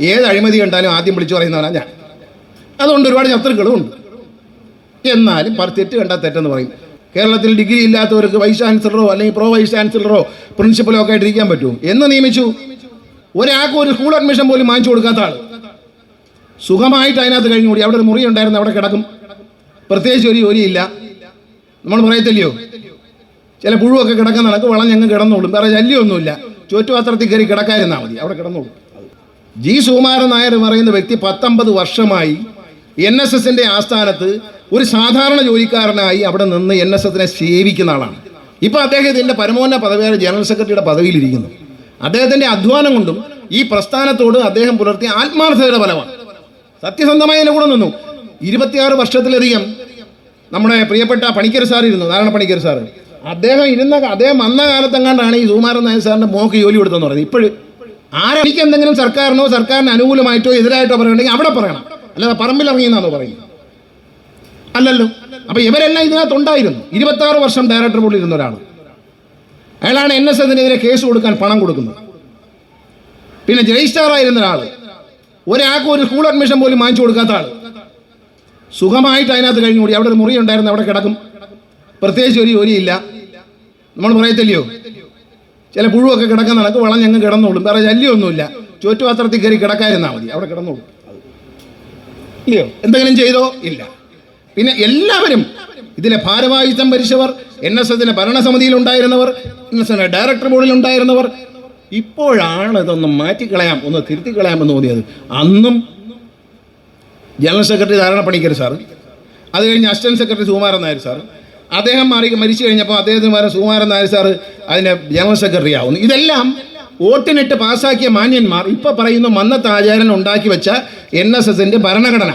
ഏത് അഴിമതി കണ്ടാലും ആദ്യം വിളിച്ചു പറയുന്നവനാ ഞാൻ. അതുകൊണ്ട് ഒരുപാട് ശത്രുക്കളും ഉണ്ട്. എന്നാലും തെറ്റ് കണ്ടാൽ തെറ്റെന്ന് പറയും. കേരളത്തിൽ ഡിഗ്രി ഇല്ലാത്തവർക്ക് വൈസ് ചാൻസലറോ അല്ലെങ്കിൽ പ്രോ വൈസ് ചാൻസലറോ പ്രിൻസിപ്പലോ ഒക്കെ ആയിട്ട് ഇരിക്കാൻ പറ്റുമോ? എന്ന് നിയമിച്ചു. ഒരാൾക്ക് ഒരു സ്കൂൾ അഡ്മിഷൻ പോലും വാങ്ങിച്ചു കൊടുക്കാത്ത ആൾ സുഖമായിട്ട് അതിനകത്ത് കഴിഞ്ഞുകൂടി. അവിടെ ഒരു മുറി ഉണ്ടായിരുന്നു അവിടെ കിടക്കും. പ്രത്യേകിച്ച് ഒരു ജോലിയില്ല നമ്മൾ പറയത്തില്ലയോ? ചില പുഴുവൊക്കെ കിടക്കുന്ന നടക്ക് വളഞ്ഞങ്ങ് കിടന്നോളും. വേറെ ശല്യമൊന്നുമില്ല. ചുറ്റുപാത്രത്തിൽ കയറി കിടക്കാതിരുന്നാൽ മതി. അവിടെ കിടന്നോളും. ജി സുകുമാരൻ നായർ പറയുന്ന വ്യക്തി പത്തൊമ്പത് വർഷമായി എൻ എസ് എസിന്റെ ആസ്ഥാനത്ത് ഒരു സാധാരണ ജോലിക്കാരനായി അവിടെ നിന്ന് എൻ എസ് എസിനെ സേവിക്കുന്ന ആളാണ്. ഇപ്പൊ അദ്ദേഹം ഇതിന്റെ പരമോന്നത പദവിയായ ജനറൽ സെക്രട്ടറിയുടെ പദവിയിലിരിക്കുന്നു. അദ്ദേഹത്തിന്റെ അധ്വാനം കൊണ്ടും ഈ പ്രസ്ഥാനത്തോട് അദ്ദേഹം പുലർത്തിയ ആത്മാർത്ഥതയുടെ ഫലമാണ്. സത്യസന്ധമായി എന്നെ കൂടെ നിന്നു. ഇരുപത്തിയാറ് വർഷത്തിലധികം നമ്മുടെ പ്രിയപ്പെട്ട പണിക്കർ സാർ ഇരുന്നു നാരായണ പണിക്കർ സാർ അദ്ദേഹം ഇരുന്ന അദ്ദേഹം വന്ന കാലത്തെങ്ങാണ്ടാണ് ഈ സുകുമാരൻ നായർ സാറിന്റെ മോക്ക് ജോലി കൊടുത്തെന്ന് പറയുന്നത്. ഇപ്പോഴും ആരെനിക്ക് എന്തെങ്കിലും സർക്കാരിനോ സർക്കാരിന് അനുകൂലമായിട്ടോ എതിരായിട്ടോ പറയണമെങ്കിൽ അവിടെ പറയണം. അല്ലാതെ പറമ്പിലിറങ്ങിയെന്നാണോ പറയുന്നത്. അല്ലല്ലോ. അപ്പൊ ഇവരെല്ലാം ഇതിനകത്തുണ്ടായിരുന്നു ഇരുപത്തി ആറ് വർഷം ഡയറക്ടർ ബോർഡിൽ ഇരുന്ന ഒരാൾ അയാളാണ് എൻ എസ് എസിനെതിരെ കേസ് കൊടുക്കാൻ പണം കൊടുക്കുന്നത്. പിന്നെ രജിസ്ട്രാർ ആയിരുന്ന ഒരാൾ ഒരാൾക്ക് ഒരു സ്കൂൾ അഡ്മിഷൻ പോലും വാങ്ങിച്ചു കൊടുക്കാത്ത ആൾ സുഖമായിട്ട് അതിനകത്ത് കഴിഞ്ഞുകൂടി. അവിടെ ഒരു മുറി ഉണ്ടായിരുന്നു അവിടെ കിടക്കും. പ്രത്യേകിച്ച് ഒരു ജോലിയില്ല. നമ്മൾ പറയത്തില്ലയോ? ചില പുഴുവൊക്കെ കിടക്കുന്ന നടക്ക് ഞങ്ങൾ കിടന്നോളും. വേറെ ശല്യമൊന്നുമില്ല. ചുറ്റുപാത്രത്തിൽ കയറി കിടക്കാതിരുന്നാൽ മതി. അവിടെ കിടന്നോളും. ഇല്ലയോ? എന്തെങ്കിലും ചെയ്തോ? ഇല്ല. പിന്നെ എല്ലാവരും ഇതിലെ ഭാരവാഹിത്വം ഭരിച്ചവർ എൻ എസ് എസിന്റെ ഭരണസമിതിയിൽ ഉണ്ടായിരുന്നവർ എൻ എസ് എസിന്റെ ഡയറക്ടർ ബോർഡിൽ ഉണ്ടായിരുന്നവർ ഇപ്പോഴാണ് ഇതൊന്ന് മാറ്റിക്കളയാം ഒന്ന് തിരുത്തി കളയാമെന്ന് തോന്നിയത്. അന്നും ജനറൽ സെക്രട്ടറി ധാരണ പണിക്കർ സാർ അത് കഴിഞ്ഞ് assistant secretary Sukumaran Nair sir അദ്ദേഹം മാറി മരിച്ചു കഴിഞ്ഞപ്പോൾ അദ്ദേഹത്തിന് പകരം സുകുമാരൻ നായർ സാർ അതിന്റെ ജനറൽ സെക്രട്ടറി ആവുന്നു. ഇതെല്ലാം വോട്ടിനിട്ട് പാസ്സാക്കിയ മാന്യന്മാർ ഇപ്പോൾ പറയുന്നു മന്നത്ത് ആചാരൻ ഉണ്ടാക്കി വെച്ച എൻ എസ് എസിന്റെ ഭരണഘടന.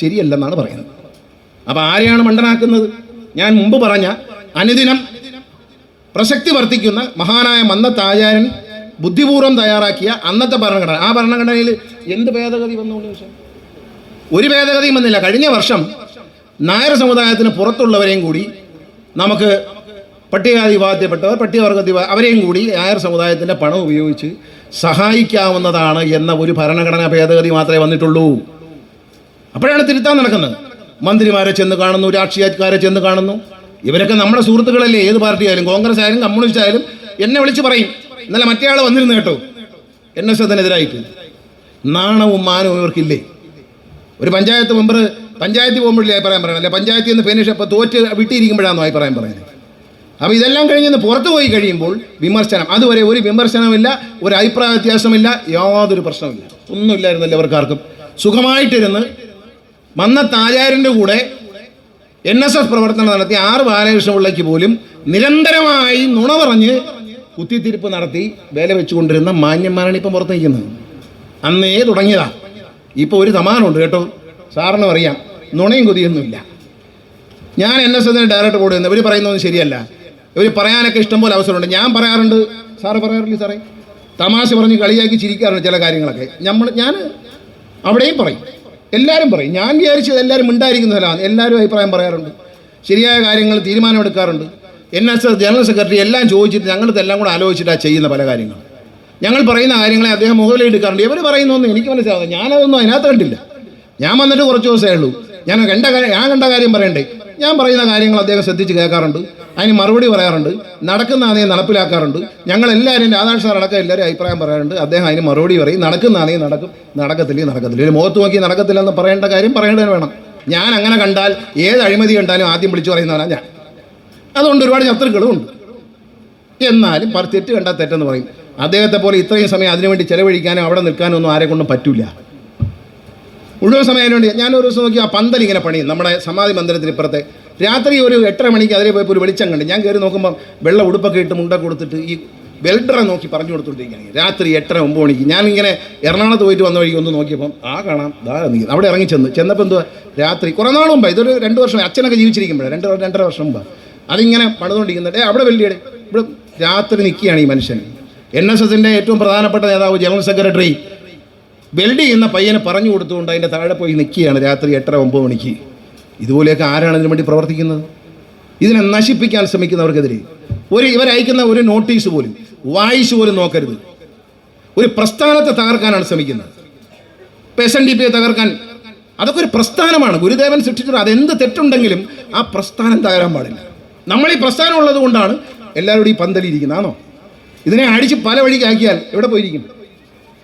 ശരിയല്ലെന്നാണ് പറയുന്നത്. അപ്പോൾ ആരെയാണ് മണ്ടനാക്കുന്നത്? ഞാൻ മുമ്പ് പറഞ്ഞ അനുദിനം പ്രസക്തി വർദ്ധിക്കുന്ന മഹാനായ മന്നത്ത് ആചാരൻ ബുദ്ധിപൂർവം തയ്യാറാക്കിയ അന്നത്തെ ഭരണഘടന. ആ ഭരണഘടനയിൽ എന്ത് ഭേദഗതി വന്നുകൊണ്ട് ഒരു ഭേദഗതിയും വന്നില്ല കഴിഞ്ഞ വർഷം നായർ സമുദായത്തിന് പുറത്തുള്ളവരെയും കൂടി നമുക്ക് പട്ടികജാതി വിഭാഗത്തിൽപ്പെട്ടവർ പട്ടികവർഗ അവരെയും കൂടി നായർ സമുദായത്തിന്റെ പണം ഉപയോഗിച്ച് സഹായിക്കാവുന്നതാണ് എന്ന ഒരു ഭരണഘടനാ ഭേദഗതി മാത്രമേ വന്നിട്ടുള്ളൂ. അപ്പോഴാണ് തിരുത്താൻ നടക്കുന്നത്. മന്ത്രിമാരെ ചെന്ന് കാണുന്നു രാഷ്ട്രീയക്കാരെ ചെന്ന് കാണുന്നു. ഇവരൊക്കെ നമ്മുടെ സുഹൃത്തുക്കളല്ലേ ഏത് പാർട്ടി ആയാലും കോൺഗ്രസ് ആയാലും കമ്മ്യൂണിസ്റ്റ് ആയാലും എന്നെ വിളിച്ച് പറയും. ഇന്നലെ മറ്റേ ആൾ വന്നിരുന്നു കേട്ടോ. എൻ എസ് എസിനെതിരായിട്ട്. നാണവും മാനവും ഇവർക്കില്ലേ? ഒരു പഞ്ചായത്ത് മെമ്പർ പഞ്ചായത്തിൽ പോകുമ്പോഴല്ലേ അഭിപ്രായം പറയണം അല്ലെ? പഞ്ചായത്തിൽ നിന്ന് ഫിനിഷ് അപ്പോൾ തോറ്റ് വിട്ടിരിക്കുമ്പോഴാണ് അഭിപ്രായം പറയുന്നത്? അപ്പോൾ ഇതെല്ലാം കഴിഞ്ഞ് പുറത്തു പോയി കഴിയുമ്പോൾ വിമർശനം. അതുവരെ ഒരു വിമർശനമില്ല ഒരു അഭിപ്രായ വ്യത്യാസമില്ല യാതൊരു പ്രശ്നമില്ല ഒന്നുമില്ലായിരുന്നല്ലോ അവർക്കാർക്കും സുഖമായിട്ടിരുന്ന് മന്നത്താചാര്യന്റെ കൂടെ എൻ എസ് എസ് പ്രവർത്തനം നടത്തി ആറ് ബാലകൃഷ്ണപിള്ളയ്ക്ക് പോലും നിരന്തരമായി നുണ പറഞ്ഞ് കുത്തിത്തിരിപ്പ് നടത്തി വേല വെച്ചുകൊണ്ടിരുന്ന മാന്യന്മാരാണ് ഇപ്പം പുറത്ത് നിൽക്കുന്നത്. അന്നേ തുടങ്ങിയതാണ് ഇപ്പോൾ ഒരു സമാനമുണ്ട് കേട്ടോ. സാറിനും അറിയാം. നുണയും കൊതിയൊന്നുമില്ല. ഞാൻ എൻ എസ് എസിന് ഡയറക്ടർ ബോർഡ് ഇവർ പറയുന്നതൊന്നും ശരിയല്ല. ഇവർ പറയാനൊക്കെ ഇഷ്ടംപോലെ അവസരമുണ്ട്. ഞാൻ പറയാറുണ്ട്. സാറ് പറയാറില്ലേ സാറേ? തമാശ പറഞ്ഞ് കളിയാക്കി ചിരിക്കാറുണ്ട് ചില കാര്യങ്ങളൊക്കെ. നമ്മൾ ഞാൻ അവിടെയും പറയും. എല്ലാവരും പറയും. ഞാൻ വിചാരിച്ചത് എല്ലാവരും മിണ്ടായിരിക്കുന്ന സ്ഥലമാണ് എല്ലാവരും അഭിപ്രായം പറയാറുണ്ട്. ശരിയായ കാര്യങ്ങൾ തീരുമാനമെടുക്കാറുണ്ട്. N S S general secretary എല്ലാം ചോദിച്ചിട്ട് ഞങ്ങളിതെല്ലാം കൂടെ ആലോചിച്ചിട്ടാണ് ചെയ്യുന്ന പല കാര്യങ്ങളും. ഞങ്ങൾ പറയുന്ന കാര്യങ്ങളെ അദ്ദേഹം മുകളിലെടുക്കാറുണ്ട് ഇവർ പറയുന്നൊന്നും എനിക്ക് മനസ്സിലാവുന്നത് ഞാനതൊന്നും അതിനകത്ത് കണ്ടില്ല ഞാൻ വന്നിട്ട് കുറച്ച് ദിവസമേ ഉള്ളൂ. ഞാൻ കണ്ട ഞാൻ കണ്ട കാര്യം പറയണ്ടേ? ഞാൻ പറയുന്ന കാര്യങ്ങൾ അദ്ദേഹം ശ്രദ്ധിച്ച് കേൾക്കാറുണ്ട്. അതിന് മറുപടി പറയാറുണ്ട്. നടക്കുന്ന ആണെങ്കിൽ നടപ്പിലാക്കാറുണ്ട്. ഞങ്ങൾ എല്ലാവരും രാധാകൃഷ്ണൻ അടക്കം എല്ലാവരും അഭിപ്രായം പറയാറുണ്ട്. അദ്ദേഹം അതിന് മറുപടി പറയും. നടക്കുന്ന ആണെങ്കിൽ നടക്കും. നടക്കത്തില്ല നടക്കത്തില്ല. ഒരു മുഖത്ത് നോക്കി നടക്കത്തില്ലെന്ന് പറയേണ്ട കാര്യം പറയേണ്ടത് വേണം. ഞാൻ അങ്ങനെ കണ്ടാൽ ഏത് അഴിമതി കണ്ടാലും ആദ്യം വിളിച്ചു പറയുന്നവനാണ് ഞാൻ. അതുകൊണ്ട് ഒരുപാട് ശത്രുക്കളും ഉണ്ട്. എന്നാലും തെറ്റ് കണ്ടാൽ തെറ്റെന്ന് പറയും. അദ്ദേഹത്തെ പോലെ ഇത്രയും സമയം അതിനുവേണ്ടി ചെലവഴിക്കാനോ അവിടെ നിൽക്കാനും ഒന്നും ആരെ കൊണ്ടും പറ്റില്ല മുഴുവൻ സമയം അതിനുവേണ്ടി ഞാൻ ഒരു ദിവസം നോക്കി ആ പന്തൽ ഇങ്ങനെ പണിയും നമ്മുടെ സമാധി മന്ദിരത്തിന് ഇപ്പുറത്തെ. രാത്രി ഒരു എട്ടര മണിക്ക് അതിലെ പോയപ്പോൾ ഒരു വെളിച്ചം കണ്ട്. ഞാൻ കയറി നോക്കുമ്പോൾ വെള്ള ഉടുപ്പൊക്കെ ഇട്ട് മുണ്ട കൊടുത്തിട്ട് ഈ വെൽഡറെ നോക്കി പറഞ്ഞു കൊടുത്തോണ്ടിരിക്കുകയാണ്. രാത്രി എട്ടര ഒമ്പത് മണിക്ക്. ഞാനിങ്ങനെ എറണാകുളത്ത് പോയിട്ട് വന്ന വഴിക്ക് ഒന്ന് നോക്കിയപ്പം ആ കാണാം ദാ നിൽക്കുന്നത് അവിടെ ഇറങ്ങി ചെന്ന്. ചെന്നപ്പോൾ എന്തുവാ? രാത്രി കുറേ നാൾ മുമ്പ് ഇതൊരു രണ്ട് വർഷം അച്ഛനൊക്കെ ജീവിച്ചിരിക്കുമ്പോഴേ രണ്ട് രണ്ടര വർഷം മുമ്പ്. അതിങ്ങനെ പണിതുകൊണ്ടിരിക്കുന്നുണ്ട് അവിടെ വെള്ളിയുടെ ഇവിടെ രാത്രി നിൽക്കുകയാണ് ഈ മനുഷ്യൻ. എൻ എസ് എസിന്റെ ഏറ്റവും പ്രധാനപ്പെട്ട നേതാവ് ജനറൽ സെക്രട്ടറി വെൽഡ് ചെയ്യുന്ന പയ്യനെ പറഞ്ഞു കൊടുത്തുകൊണ്ട് അതിന്റെ താഴെ പോയി നിൽക്കുകയാണ് രാത്രി എട്ടര ഒമ്പത് മണിക്ക്. ഇതുപോലെയൊക്കെ ആരാണ് ഇതിനു വേണ്ടി പ്രവർത്തിക്കുന്നത്? ഇതിനെ നശിപ്പിക്കാൻ ശ്രമിക്കുന്നവർക്കെതിരെ. ഒരു ഇവരയക്കുന്ന ഒരു നോട്ടീസ് പോലും വായിച്ചു പോലും നോക്കരുത്. ഒരു പ്രസ്ഥാനത്തെ തകർക്കാനാണ് ശ്രമിക്കുന്നത്. ഇപ്പം എൻ ഡി പിയെ തകർക്കാൻ അതൊക്കെ ഒരു പ്രസ്ഥാനമാണ്. ഗുരുദേവൻ സൃഷ്ടിച്ചത് അതെന്ത് തെറ്റുണ്ടെങ്കിലും ആ പ്രസ്ഥാനം തകരാൻ പാടില്ല. നമ്മൾ ഈ പ്രസ്ഥാനം ഉള്ളത് കൊണ്ടാണ് എല്ലാവരും ഈ പന്തലിരിക്കുന്നത്. ആണോ? ഇതിനെ അടിച്ച് പല വഴിക്കാക്കിയാൽ എവിടെ പോയിരിക്കും?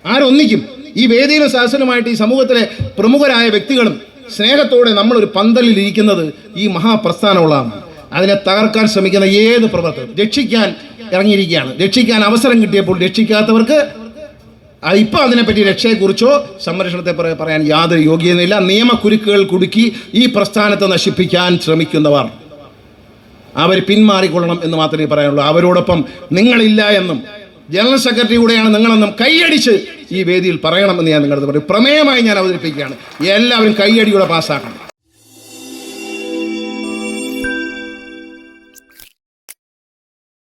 ആരൊന്നിക്കും? ഈ വേദിയിലും സദസ്സിലുമായിട്ട് ഈ സമൂഹത്തിലെ പ്രമുഖരായ വ്യക്തികളും സ്നേഹത്തോടെ നമ്മളൊരു പന്തലിൽ ഇരിക്കുന്നത് ഈ മഹാപ്രസ്ഥാനമുള്ളതാണ്. അതിനെ തകർക്കാൻ ശ്രമിക്കുന്ന ഏത് പ്രവർത്തനം രക്ഷിക്കാൻ ഇറങ്ങിയിരിക്കുകയാണ്. രക്ഷിക്കാൻ അവസരം കിട്ടിയപ്പോൾ രക്ഷിക്കാത്തവർക്ക് ഇപ്പം അതിനെപ്പറ്റി രക്ഷയെക്കുറിച്ചോ സംരക്ഷണത്തെ പറയാൻ യാതൊരു യോഗ്യതയില്ല നിയമക്കുരുക്കുകൾ കുടുക്കി ഈ പ്രസ്ഥാനത്തെ നശിപ്പിക്കാൻ ശ്രമിക്കുന്നവർ. അവർ പിന്മാറിക്കൊള്ളണം എന്ന് മാത്രമേ പറയാനുള്ളൂ. അവരോടൊപ്പം നിങ്ങളില്ല എന്നും ജനറൽ സെക്രട്ടറി കൂടെയാണ് നിങ്ങളെന്നും കൈയടിച്ച് ഈ വേദിയിൽ പറയണമെന്ന് ഞാൻ നിങ്ങളത് പറയും. പ്രമേയമായി ഞാൻ അവതരിപ്പിക്കുകയാണ്. എല്ലാവരും കൈയടിയുടെ പാസ്സാക്കണം.